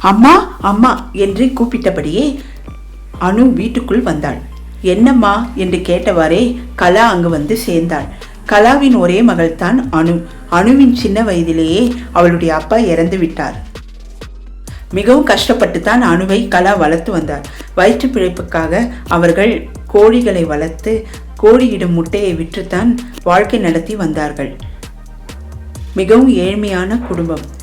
அம்மா அம்மா என்று கூப்பிட்டபடியே அனு வீட்டுக்குள் வந்தாள். என்னம்மா? என்று கேட்டவாறே கலா அங்கு வந்து சேர்ந்தாள். கலாவின் ஒரே மகள்தான் அனு. அனுவின் சின்ன வயதிலேயே அவளுடைய அப்பா இறந்து விட்டார். மிகவும் கஷ்டப்பட்டு தான் அணுவை கலா வளர்த்து வந்தார். வயிற்று பிழைப்புக்காக அவர்கள் கோழிகளை வளர்த்து கோழியிடும் முட்டையை விற்றுத்தான் வாழ்க்கை நடத்தி வந்தார்கள். மிகவும் ஏழ்மையான குடும்பம்.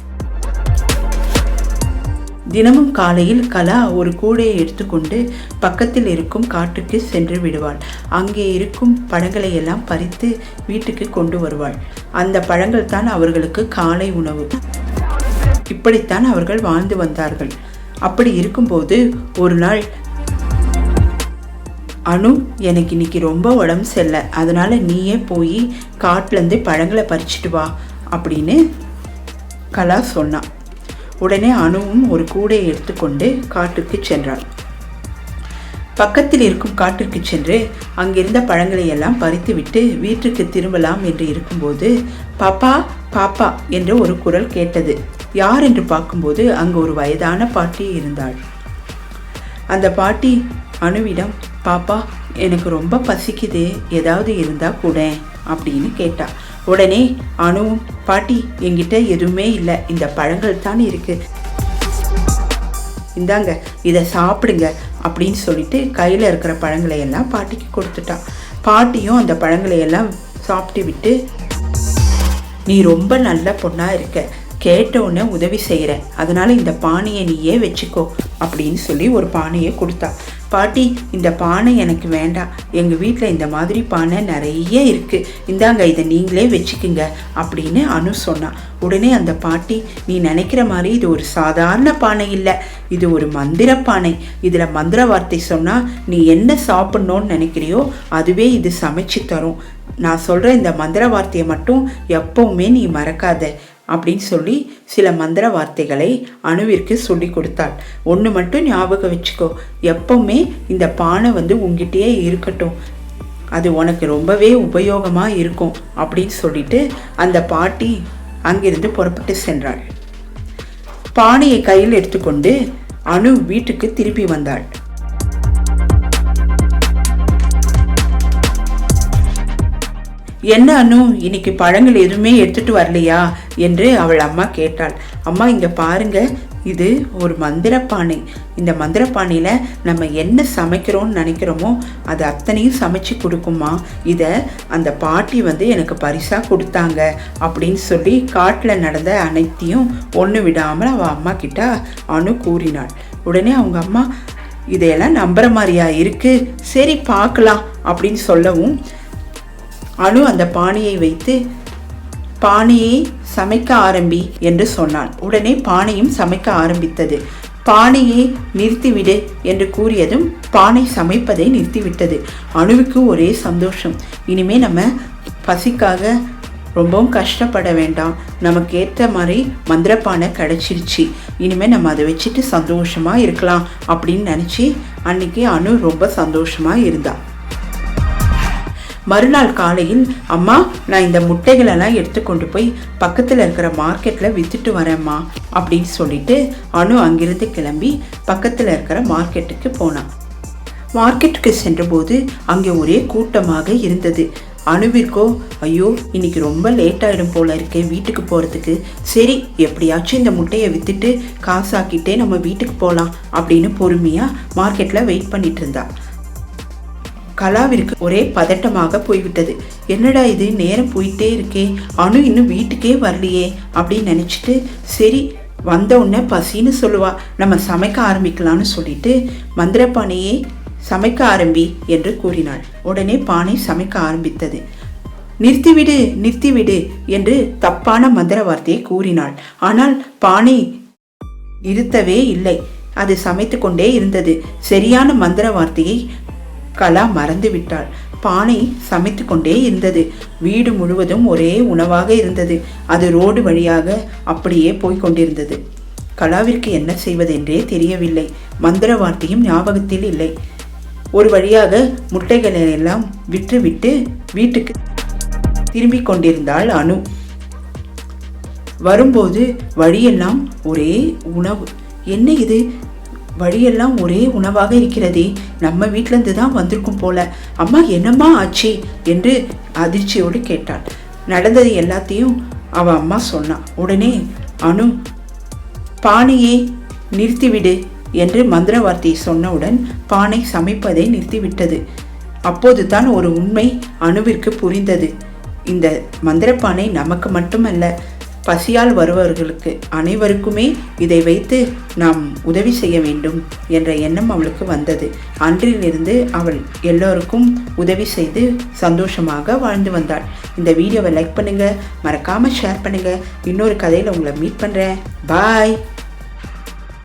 தினமும் காலையில் கலா ஒரு கூடையை எடுத்துக்கொண்டு பக்கத்தில் இருக்கும் காட்டுக்கு சென்று விடுவாள். அங்கே இருக்கும் பழங்களை எல்லாம் பறித்து வீட்டுக்கு கொண்டு வருவாள். அந்த பழங்கள் தான் அவர்களுக்கு காலை உணவு. இப்படித்தான் அவர்கள் வாழ்ந்து வந்தார்கள். அப்படி இருக்கும்போது ஒரு நாள் அனு எனக்கு இன்னைக்கு ரொம்ப உடம்பு சரியில்லை. அதனால நீயே போய் காட்டிலேருந்து பழங்களை பறிச்சிட்டு வா அப்படின்னு கலா சொன்னான். உடனே அணுவும் ஒரு கூடையை எடுத்துக்கொண்டு காட்டுக்கு சென்றாள். பக்கத்தில் இருக்கும் காட்டிற்கு சென்று அங்கிருந்த பழங்களை எல்லாம் பறித்துவிட்டு வீட்டுக்கு திரும்பலாம் என்று இருக்கும்போது பாப்பா பாப்பா என்று ஒரு குரல் கேட்டது. யார்? என்று பார்க்கும்போது அங்கு ஒரு வயதான பாட்டி இருந்தாள். அந்த பாட்டி அணுவிடம் பாப்பா எனக்கு ரொம்ப பசிக்குது ஏதாவது இருந்தால் கூட அப்படின்னு கேட்டாள் உடனே அணுவும் பாட்டி என்கிட்ட எதுவுமே இல்லை. இந்த பழங்கள் தான் இருக்கு. இந்தாங்க இதை சாப்பிடுங்க அப்படின்னு சொல்லிட்டு கையில் இருக்கிற பழங்களை எல்லாம் பாட்டிக்கு கொடுத்துட்டான் பாட்டியும் அந்த பழங்களை எல்லாம் சாப்பிட்டு விட்டு நீ ரொம்ப நல்ல பொண்ணாக இருக்க. கேட்ட உடனே உதவி செய்கிற அதனால் இந்த பானையை நீயே வச்சுக்கோ. அப்படின்னு சொல்லி ஒரு பானையை கொடுத்தா. பாட்டி இந்த பானை எனக்கு வேண்டாம். எங்கள் வீட்டில் இந்த மாதிரி பானை நிறைய இருக்குது இந்தாங்க இதை நீங்களே வச்சுக்குங்க அப்படின்னு அனு சொன்னான் உடனே அந்த பாட்டி நீ நினைக்கிற மாதிரி இது ஒரு சாதாரண பானை இல்லை. இது ஒரு மந்திர பானை. இதில் மந்திர வார்த்தை சொன்னால் நீ என்ன சாப்பிட்ணுன்னு நினைக்கிறியோ அதுவே இது சமைச்சு தரும். நான் சொல்கிற இந்த மந்திர வார்த்தையை மட்டும் எப்பவுமே நீ மறக்காத. அப்படின்னு சொல்லி சில மந்திர வார்த்தைகளை அணுவிற்கு சொல்லி கொடுத்தாள். ஒன்று மட்டும் ஞாபகம் வச்சுக்கோ. எப்பவுமே இந்த பானை வந்து உங்ககிட்டயே இருக்கட்டும். அது உனக்கு ரொம்பவே உபயோகமாக இருக்கும் அப்படின்னு சொல்லிட்டு அந்த பாட்டி அங்கிருந்து புறப்பட்டு சென்றாள். பானையை கையில் எடுத்துக்கொண்டு அணு வீட்டுக்கு திருப்பி வந்தாள். என்ன அனு இன்னைக்கு பழங்கள் எதுவுமே எடுத்துட்டு வரலையா? என்று அவள் அம்மா கேட்டாள். அம்மா இங்க பாருங்க. இது ஒரு மந்திரப்பானை. இந்த மந்திரப்பானையில் நம்ம என்ன சமைக்கிறோம்னு நினைக்கிறோமோ அது அத்தனையும் சமைச்சு கொடுக்குமா இதை அந்த பாட்டி வந்து எனக்கு பரிசாக கொடுத்தாங்க. அப்படின்னு சொல்லி காட்டில் நடந்த அனைத்தையும் ஒன்று விடாமல் அவள் அம்மா கிட்ட அனு கூறினாள். உடனே அவங்க அம்மா இதையெல்லாம் நம்புற மாதிரியா இருக்கு? சரி பார்க்கலாம் அப்படின்னு சொல்லவும் அணு அந்த பானையை வைத்து பானையை சமைக்க ஆரம்பி என்று சொன்னான். உடனே பானையும் சமைக்க ஆரம்பித்தது. பானையை நிறுத்திவிடு என்று கூறியதும் பானை சமைப்பதை நிறுத்திவிட்டது. அணுவுக்கு ஒரே சந்தோஷம். இனிமே நம்ம பசிக்காக ரொம்பவும் கஷ்டப்பட வேண்டாம். நமக்கு ஏற்ற மாதிரி மந்திரப்பானை கிடச்சிருச்சு. இனிமேல் நம்ம அதை வச்சுட்டு சந்தோஷமாக இருக்கலாம் அப்படின்னு நினச்சி அன்னைக்கு அணு ரொம்ப சந்தோஷமாக இருந்தாள் மறுநாள் காலையில் அம்மா நான் இந்த முட்டைகளெல்லாம் எடுத்துக்கொண்டு போய் பக்கத்தில் இருக்கிற மார்க்கெட்டில் விற்றுட்டு வரேம்மா அப்படின்னு சொல்லிட்டு அனு அங்கிருந்து கிளம்பி பக்கத்தில் இருக்கிற மார்க்கெட்டுக்கு போனான். மார்க்கெட்டுக்கு சென்றபோது அங்கே ஒரே கூட்டமாக இருந்தது. அணுவிற்கோ ஐயோ இன்னைக்கு ரொம்ப லேட் ஆகிடும் போல இருக்கேன் வீட்டுக்கு போகிறதுக்கு சரி எப்படியாச்சும் இந்த முட்டையை விற்றுட்டு காசாக்கிட்டே நம்ம வீட்டுக்கு போகலாம் அப்படின்னு பொறுமையாக மார்க்கெட்டில் வெயிட் பண்ணிட்டு இருந்தா. கலாவிற்கு ஒரே பதட்டமாக போய்விட்டது. என்னடா இது? நேரம் போயிட்டே இருக்கே. அனு இன்னும் வீட்டுக்கே வரலையே அப்படின்னு நினச்சிட்டு சரி வந்த உடனே பசின்னு சொல்லுவா. நம்ம சமைக்க ஆரம்பிக்கலாம்னு சொல்லிட்டு மந்திரப்பானையே சமைக்க ஆரம்பி என்று கூறினாள். உடனே பானை சமைக்க ஆரம்பித்தது. நிறுத்திவிடு நிறுத்திவிடு என்று தப்பான மந்திர வார்த்தையை கூறினாள். ஆனால் பானை இருத்தவே இல்லை. அது சமைத்து கொண்டே இருந்தது. சரியான மந்திர வார்த்தையை கலா மறந்து விட்டாள். பானை சமைத்து கொண்டே இருந்தது. வீடு முழுவதும் ஒரே உணவாக இருந்தது. அது ரோடு வழியாக அப்படியே போய்க் கொண்டிருந்தது. கலாவிற்கு என்ன செய்வதென்றே தெரியவில்லை. மந்திர வார்த்தையும் ஞாபகத்தில் இல்லை. ஒரு வழியாக முட்டைகளை எல்லாம் விற்றுவிட்டு வீட்டுக்கு திரும்பி கொண்டிருந்தாள் அனு. வரும்போது வழியெல்லாம் ஒரே உணவு. என்ன இது? வழியெல்லாம் ஒரே உணவாக இருக்கிறதே. நம்ம வீட்டிலேருந்து தான் வந்திருக்கும் போல. அம்மா என்னம்மா ஆச்சு? என்று அதிர்ச்சியோடு கேட்டாள். நடந்தது எல்லாத்தையும் அவ அம்மா சொன்னான் உடனே அனு பானையை நிறுத்திவிடு என்று மந்திர வார்த்தையை சொன்னவுடன் பானை சமைப்பதை நிறுத்திவிட்டது. அப்போது தான் ஒரு உண்மை அணுவிற்கு புரிந்தது. இந்த மந்திரப்பானை நமக்கு மட்டுமல்ல பசியால் வருபவர்களுக்கு அனைவருக்குமே இதை வைத்து நாம் உதவி செய்ய வேண்டும் என்ற எண்ணம் அவளுக்கு வந்தது. அன்றிலிருந்து அவள் எல்லோருக்கும் உதவி செய்து சந்தோஷமாக வாழ்ந்து வந்தாள். இந்த வீடியோவை லைக் பண்ணுங்கள் மறக்காமல் ஷேர் பண்ணுங்கள் இன்னொரு கதையில் உங்களை மீட் பண்ணுறேன் பாய்